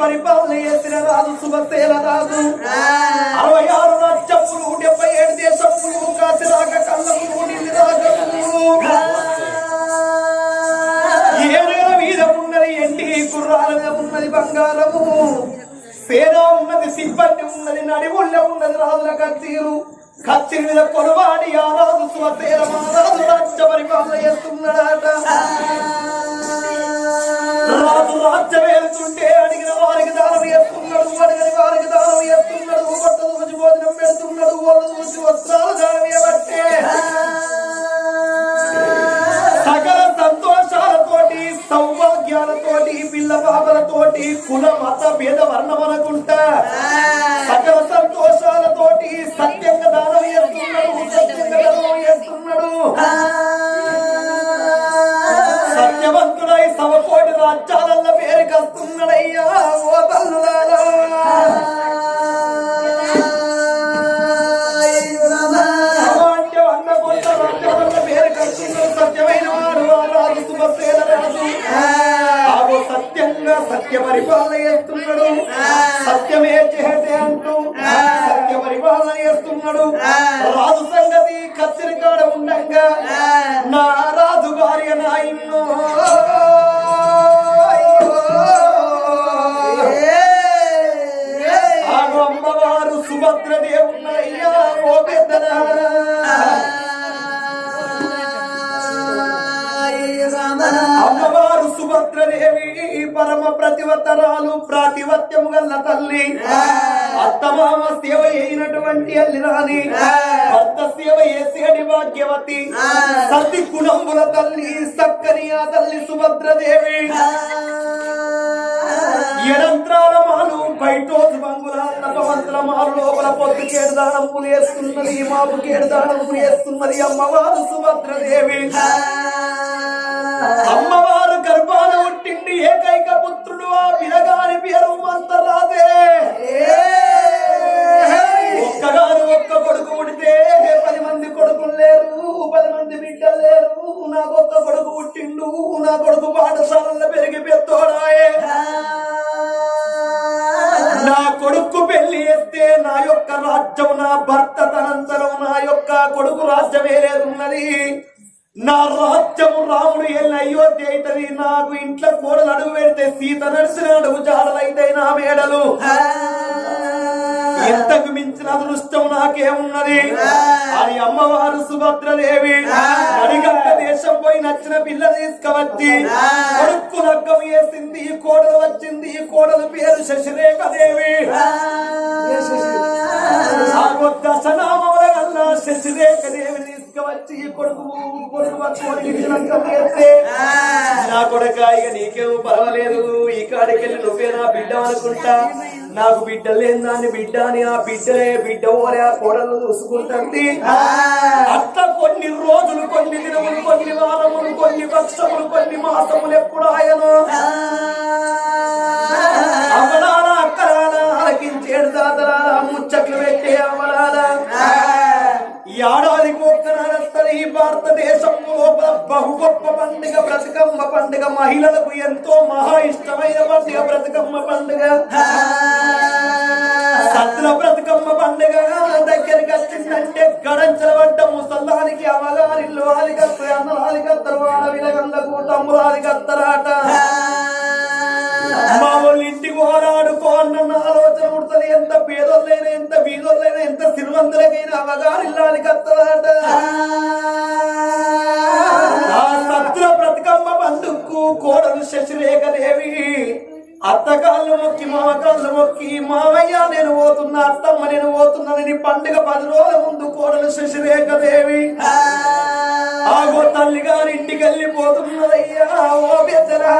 పరిపాలన చేసిన రాజు శుభశీల రాజు. అరవై ఆరు రాజ్యములు డెబ్బై ఏడు దేశములు కాసిరాక కళ్ళములు నీళ్ళు రాగములు ఏడేల మీద ఉన్నది ఎండి గుర్రాల మీద ఉన్నది బంగారము. సేన ఉన్నది సిబ్బంది ఉన్నది నడివుళ్ళ ఉన్నది రాజుల కత్తిరు కత్తిరి మీద కొలవాడి ఆ రాజు మహారాజు రాజ్య పరిపాలన చేస్తున్నాడట. రాజు. రాజ్యం పిల్ల పాపలతోటి కుల మత భేద వర్ణమనకుంటా సకల పరిపాలన చేస్తున్నాడు సత్యమే చేసే అంటూ సత్య పరిపాలన చేస్తున్నాడు రాజు సంగతి కత్తిరి కాడ ఉండంగా నా పరమ ప్రతివతరాలు ప్రాతివత్యము గల్ల తల్లి. అత్తమామ సేవ అయినటువంటి అల్లిరాని భర్త సేవ చేసేటి భాగ్యవతి. సతి కుణంబుల తల్లి సక్కని ఆ తల్లి సుభద్రదేవి. ఎడంత్రాల మాలు బయటోజు బంగులాన్న పవంతుల మాలు లోపల పొద్దు కేడదానములు వేస్తున్నది మాపు కేడదానములు వేస్తున్నది అమ్మవారు సుభద్రదేవి. అమ్మవారు గర్భాన పుట్టింది ఏకైక పుత్రుడు ఆ పిలగాని పేరు మంతరాదే ఒక్కగాను ఒక్క కొడుకు పుడితే పది మంది కొడుకులు లేరు పది మంది బిడ్డలు లేరు. నాకు ఒక్క కొడుకు పుట్టిండు నా కొడుకు పాఠశాలలో పెరిగి పెద్దోడాయే. నా కొడుకు పెళ్ళి చేస్తే నా యొక్క రాజ్యం నా భర్త తనంతరం నా యొక్క కొడుకు రాజ్యమే లేదున్నది. నా రాజ్యము రాముడు వెళ్ళిన అయోధ్య అవుతుంది నాకు ఇంట్లో కోడలు అడుగు పెడితే సీత నడిచిన అడుగు జాడలైతే నా మేడలు. ఇంతకు మించిన అదృష్టం నాకేమున్నది అది అమ్మవారు సుభద్రదేవి. అడిగంట దేశం పోయి నచ్చిన పిల్ల తీసుకువచ్చి కొడుకు లగ్గం వేసింది ఈ కోడలు వచ్చింది ఈ కోడలు పేరు శశిరేఖ దేవి శశిరేఖ దేవి కొడుకు కొడుకు వేస్తే నా కొడుక ఇక నీకేమో పర్వాలేదు. ఈ కాడికెళ్ళి నువ్వే నా బిడ్డ అనుకుంటా. నాకు బిడ్డ లేని బిడ్డ అని ఆ బిడ్డలే బిడ్డ ఓరే ఆ కోడలు చూసుకుంటుంది అట్లా కొన్ని రోజులు కొన్ని దినములు కొన్ని వారములు కొన్ని పక్షములు కొన్ని మాసములు ఎప్పుడు ఆయను. అక్కలాల ఆలకించేడు దాతలాల ముచ్చట్లు లోపల బహు గొప్ప పండుగ బ్రతుకమ్మ పండుగ. మహిళలకు ఎంతో మహా ఇష్టమైన పండుగ బ్రతుకమ్మ పండుగ. సత్తుల బ్రతుకమ్మ పండుగ. దగ్గరికి వచ్చిందంటే గడంచల పడ్డ ముసల్లానికి అమ్మగారిల్లు ఆలికత్తరు అన్నలాలికత్తరు ఆడవిలగందకు తమ్ములాలికత్తరాట మా వాళ్ళు ఇంటికి పోరాడుకో అన్న ఆలోచన పుడుతుంది ఎంత పేదోళ్ళైనా ఎంత బీదోళ్ళైనా ఎంత సిరివంతులకైనా అవగారిల్లాలి కోడలు శశిరేఖ దేవి అత్తకాళ్ళు మొక్కి మామకాళ్ళు మొక్కి మావయ్య నేను పోతున్నా అత్తమ్మ నేను పోతున్నానని పండుగ పది రోజుల ముందు కోడలు శశిరేఖ దేవి ఆగో తల్లి గారి ఇంటికి వెళ్ళిపోతున్నదయ్యా ఓ పెద్దరా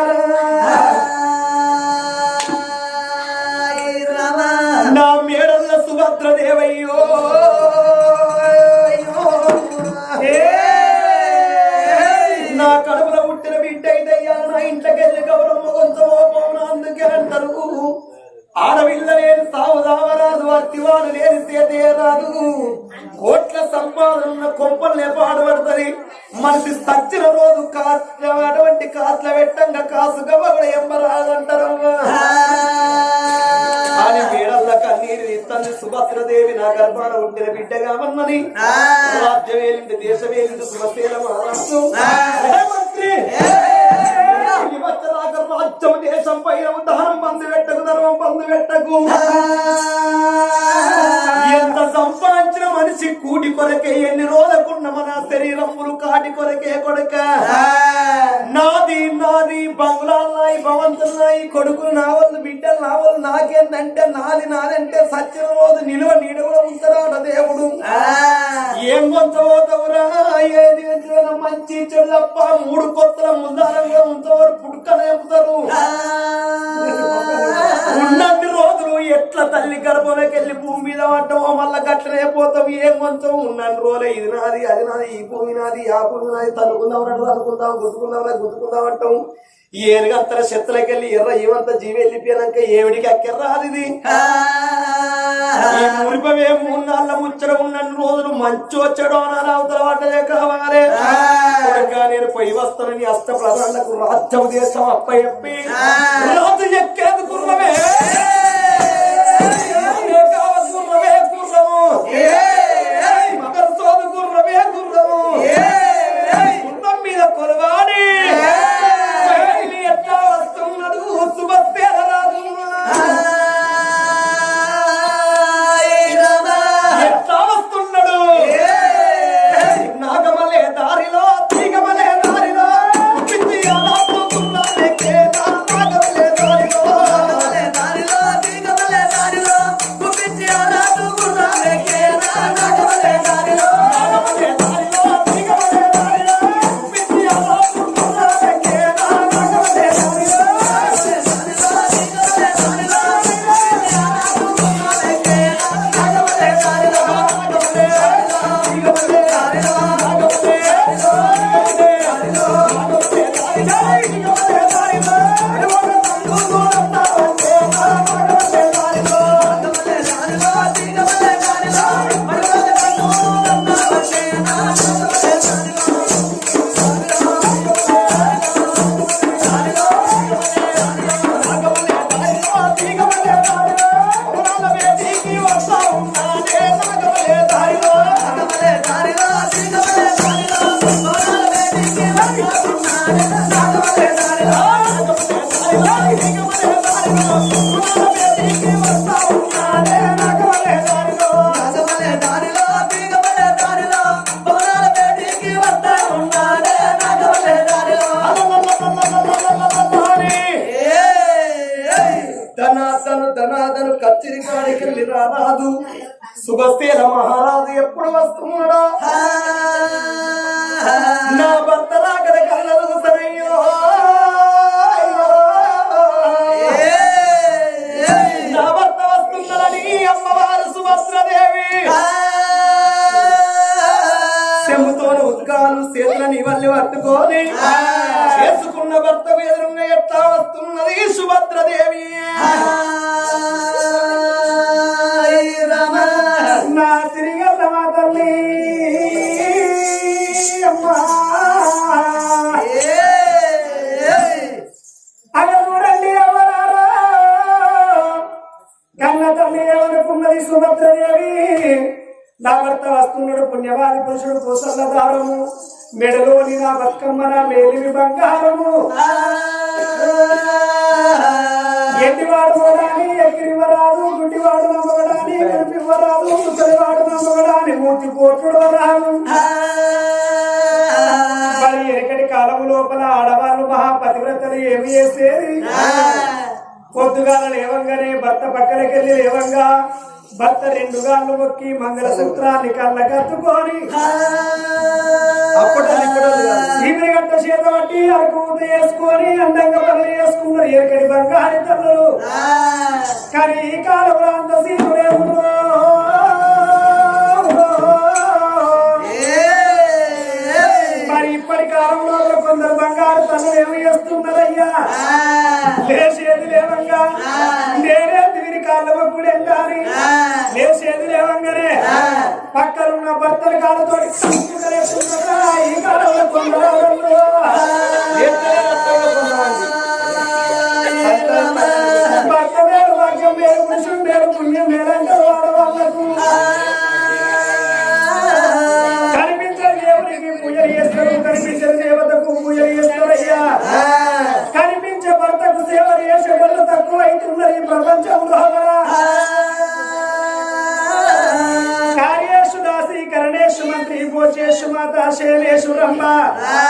కాదు కోట్ల సంపాదన కొంపలు లేపడబడుతుంది మనిషి సచ్చిన రోజు కాస్త అటువంటి కాసుల పెట్టంగా కాసుగా వాళ్ళు ఎంబరాదంటారమ్మా అని కన్నీరు ఇస్తాను సుభద్రదేవి నా గర్భాన ఉండిన బిడ్డ కావన్నని రాజ్యం ఏలింది దేశం ఏలింది సుభశీల మహారాష్ట్రం దేశం పైన ఉదాహరణ పందు పెట్టకు ధర్మం పందు పెట్టకు. కూటి కొరకే ఎన్ని రోజులకున్న మన శరీరములు కాటి కొరకే కొడక? నాది నాది బంగ్లాలున్నాయి భవంతులున్నాయి కొడుకులు నా వాళ్ళు బిడ్డలు నా వాళ్ళు నాకేందంటే నాది నాదంటే సత్యం రోజు నిలువ నీడ కూడా ఉంటారాడ దేవుడు ఏం కొంచబోతావురా ఏది మంచి చెల్లప్ప మూడు కొత్తల ముందారంగా ఉంచవారు పుట్టుకనే ఉన్నన్ని రోజులు ఎట్లా తల్లి గర్భంలోకి వెళ్ళి భూమి మీద పడ్డామో మళ్ళా గట్లనే పోతాం ఏం కొంచెం ఉన్నన్ని రోజులే. ఇది నాది అది నాది ఈ భూమి నాది ఆ భూమి నాది. తనుకుందాం అంటే తనుకుందాం గుద్దుకుందాం అంటే గుద్దుకుందాం అంటాం ఈ ఏనుగంతర చెత్తలకి వెళ్ళి ఎర్ర ఏమంత జీవి వెళ్ళిపోయాక ఏమిడికి అక్కెర్రాది ఇది? మురిపవే మూడు నాళ్ళ ముచ్చట ఉన్నన్ని రోజులు మంచి వచ్చాడు అనాలి అవతల వాటలే కావాలి నేను పోయి వస్తానని అష్ట ప్రధానులకు రాజ్యం దేశం అప్పయ్యప్పి రాజు ఎక్కేది గుర్రమే. Yeah. లేవంగానే భర్త పక్కలకెళ్ళి లేవంగా భర్త రెండు గాళ్ళు మొక్కి మంగళసూత్రాన్ని కళ్ళ కత్తుకొని చీమిరి గంట చేత పట్టి అరకూత వేసుకొని అందంగా పనులు చేసుకున్నారు. ఎక్కడి బంగారు కానీ ఈ కాలంలో అంత సీముడే మరి కాలంలో కొందరు బంగారు తల్లులు ఏమి చేస్తున్నారయ్యా? లేచేది లేవంగా. నేనే తిరిగి కాళ్ళ మొక్కుడు వెళ్ళాలి. లేచేది లేవంగానే పక్కనున్న భర్తల కాళ్ళతో ఈ కాలంలో కొందరు 让吧。来。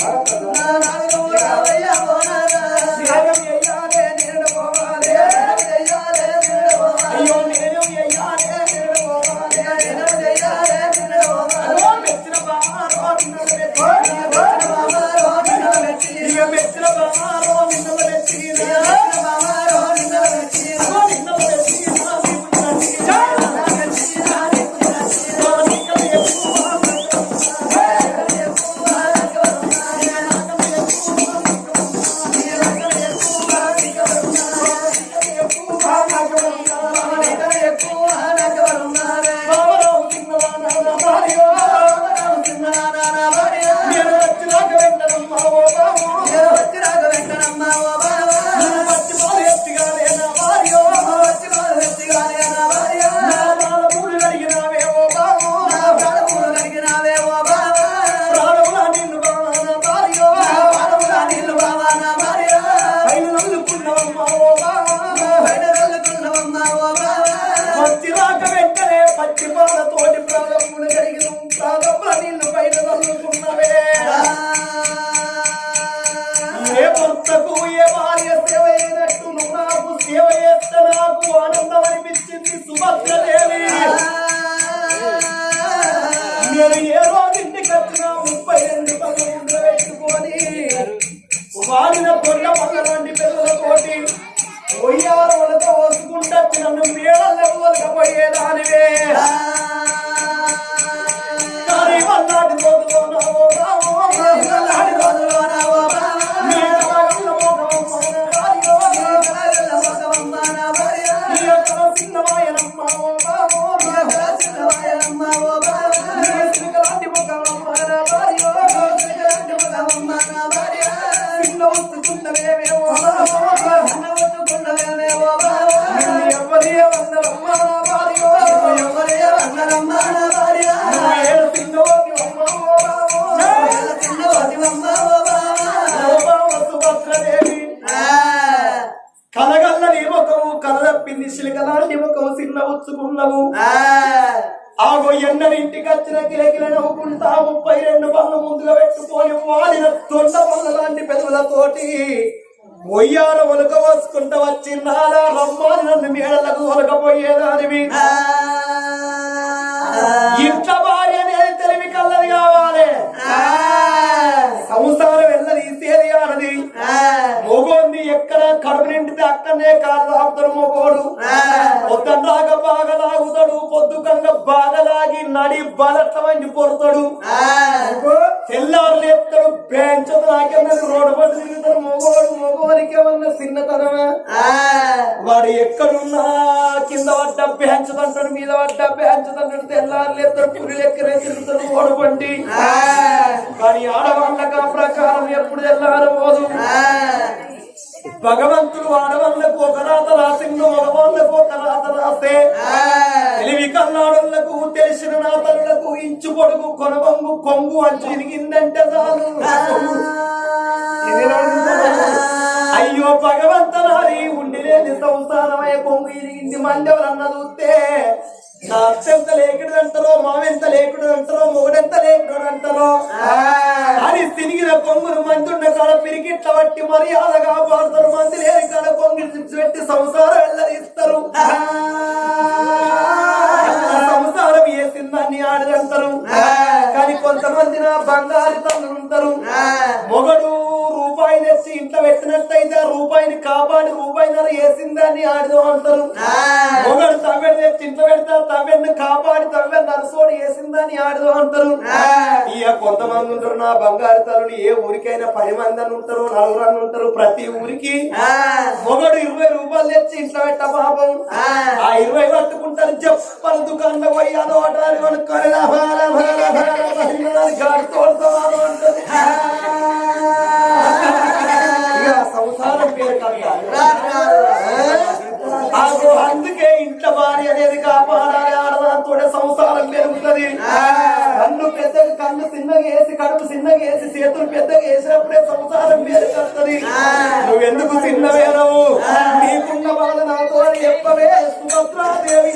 Thank you. Yeah. ముప్పై రెండు పనులు ముందుగా పెట్టుకొని వాడిన తొండ పనుల లాంటి పెదవులతోటి ఒయ్యార ఒలక వసుకుంటా వచ్చి నాలా నన్ను మేడలకు ఒలకపోయేదానివి. ఇంట్లో భార్య అనేది తెలివి కల్లది కావాలి. సంసారం వెళ్ళది తెలియాలని అన్నది ఎక్కడ? కడుపు నిండితే అక్కడనే కాదు తాగుతాడు మొగోడు. పొద్దున్నాగా బాగా లాగుతాడు పొద్దుకంగా బాగా లాగి నడి బలమని పొడతాడు తెల్లారు లేపుతాడు బెంచ్ నాకేమన్నా రోడ్డు పట్టు తిరుగుతాడు మొగోడు. మొగోడికి ఏమన్నా చిన్నతనమా? వాడు ఎక్కడున్నా కింద పడ్డ బెంచ్ తంటాడు మీద పడ్డ బెంచ్ తంటాడు తెల్లారు లేపుతాడు పులి లెక్కరే తిరుగుతాడు ఓడపండి కానీ ఆడవాళ్ళ ప్రకారం భగవంతుడు ఆడవాళ్ళకు ఒక రాత రాసిండు మగవాళ్ళకు ఒక రాత రాస్తే తెలివి కన్నాడులకు తెలిసిన నాతలకు ఇంచు పొడుగు కొనబంగు కొంగు అంచు ఇరిగిందంటే చాలు. అయ్యో భగవంతనారి ఉండి లేని సంసారమయ కొంగు ఇరిగింది మందెవరన్న చూస్తే అత్యంత లేకుడు అంటారో మావెంత లేకుడు అంటారో మొగడెంత లేకుడు అంటారో. అని తిరిగిన కొంగును మంది ఉన్న కాడ పిరిగిట్ల బట్టి మర్యాదగా పాడతారు. మంది లేని కాడ కొంగు పెట్టి సంసారం వెళ్ళరిస్తారు సంసారం వేసిందని ఆడదంటారు? కానీ కొంతమంది నా బంగారు తల్లు ఉంటారు. మొగడు ఆ రూపాయిని కాపాడి రూపాయిన్నర వేసిందని ఆడదు అంటారు మొగడు తవ్వెడు తెచ్చి ఇంట్లో పెడతారు తవ్వెడిని కాపాడి తవ్వెడు నరసోడు వేసిందని ఆడదు అంటారు ఇక కొంతమంది ఉంటారు నా బంగారు తల్లులు ఏ ఊరికైనా పది మంది అని ఉంటారు నలుగురు అని ఉంటారు ప్రతి ఊరికి మొగడు ఇరవై రూపాయలు తెచ్చి ఇంట్లో పెట్ట పాపం ఆ ఇరవై పట్టుకుంటారు చెప్పలు దుకాణంలో పోయి అదో అటారి కొనుక్కొని గాడి అంటది. సంసారం పేరు అందుకే ఇంట్లో భార్య అనేది కాపాడాలి ఆడదాంతో సంసారం పెరుగుతుంది. కన్ను పెద్దగా కన్ను చిన్నగా వేసి కడుపు చిన్నగా వేసి చేతులు పెద్దగా వేసినప్పుడే సంసారం పేరు కడుతుంది నువ్వెందుకు చిన్నవేనవు? నీకున్న బాధ నాతో చెప్పవే సుభద్రాదేవి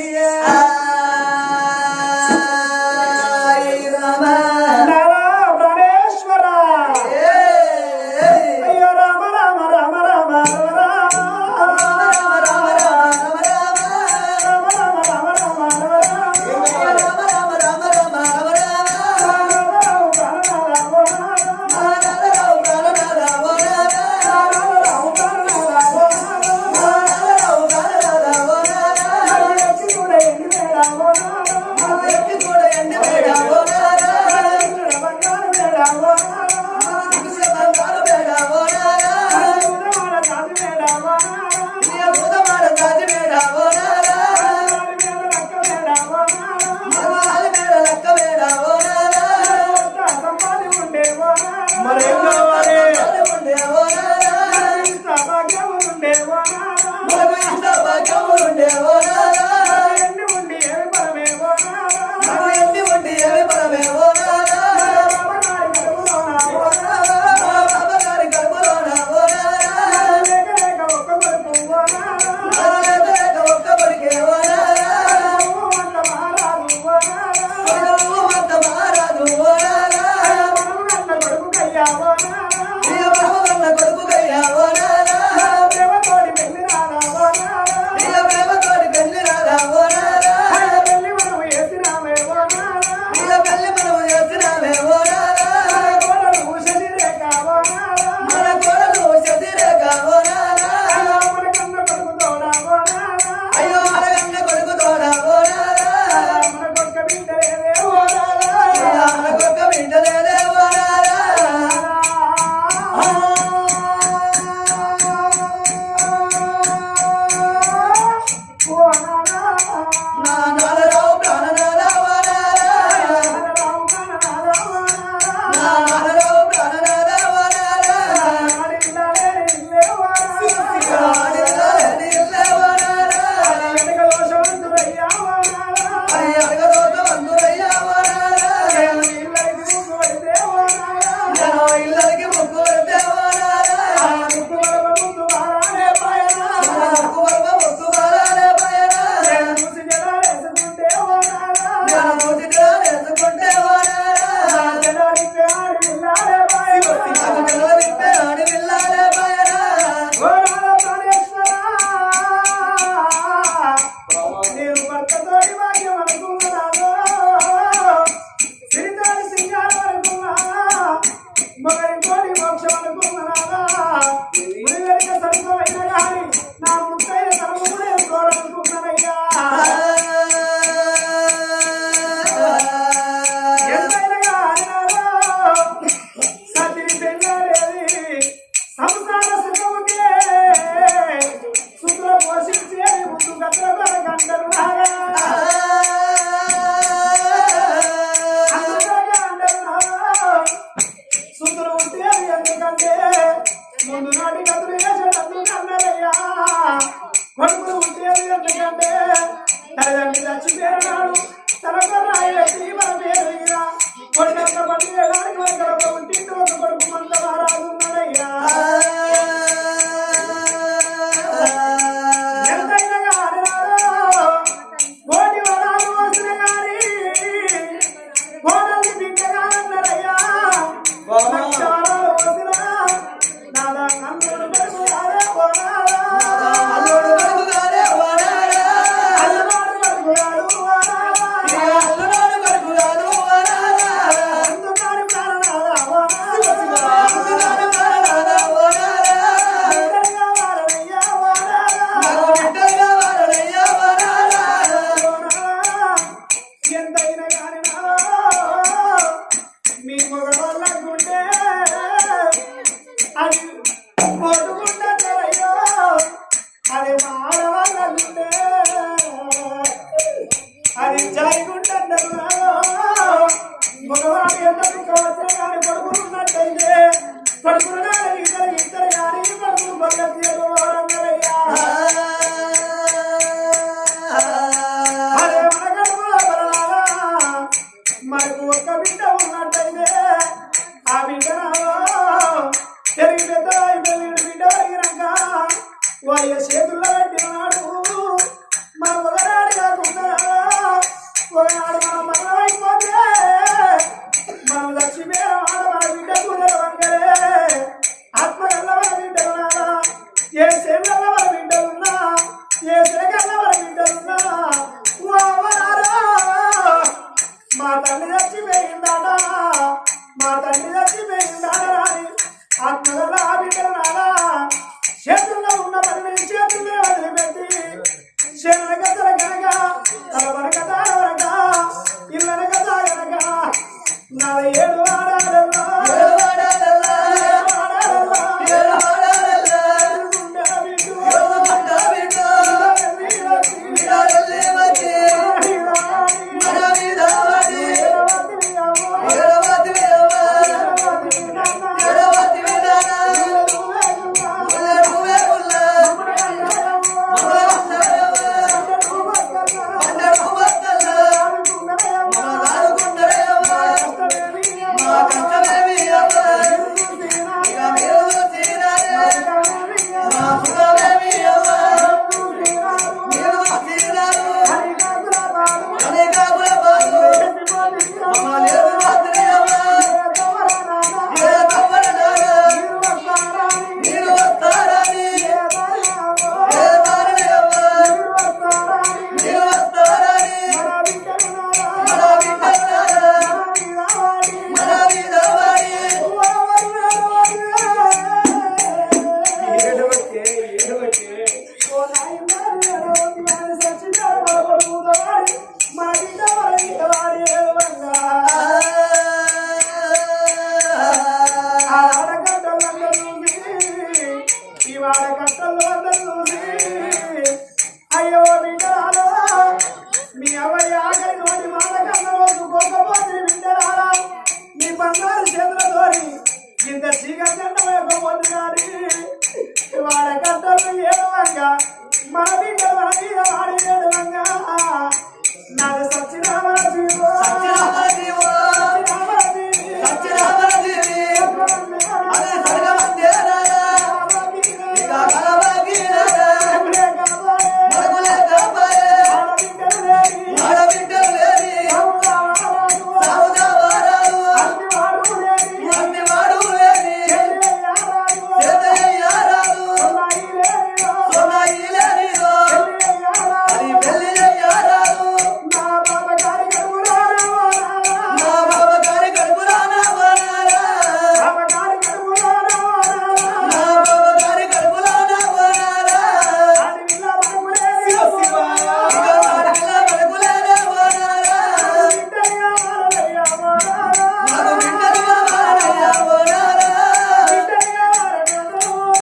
వాళ్ళ చేతుల్లో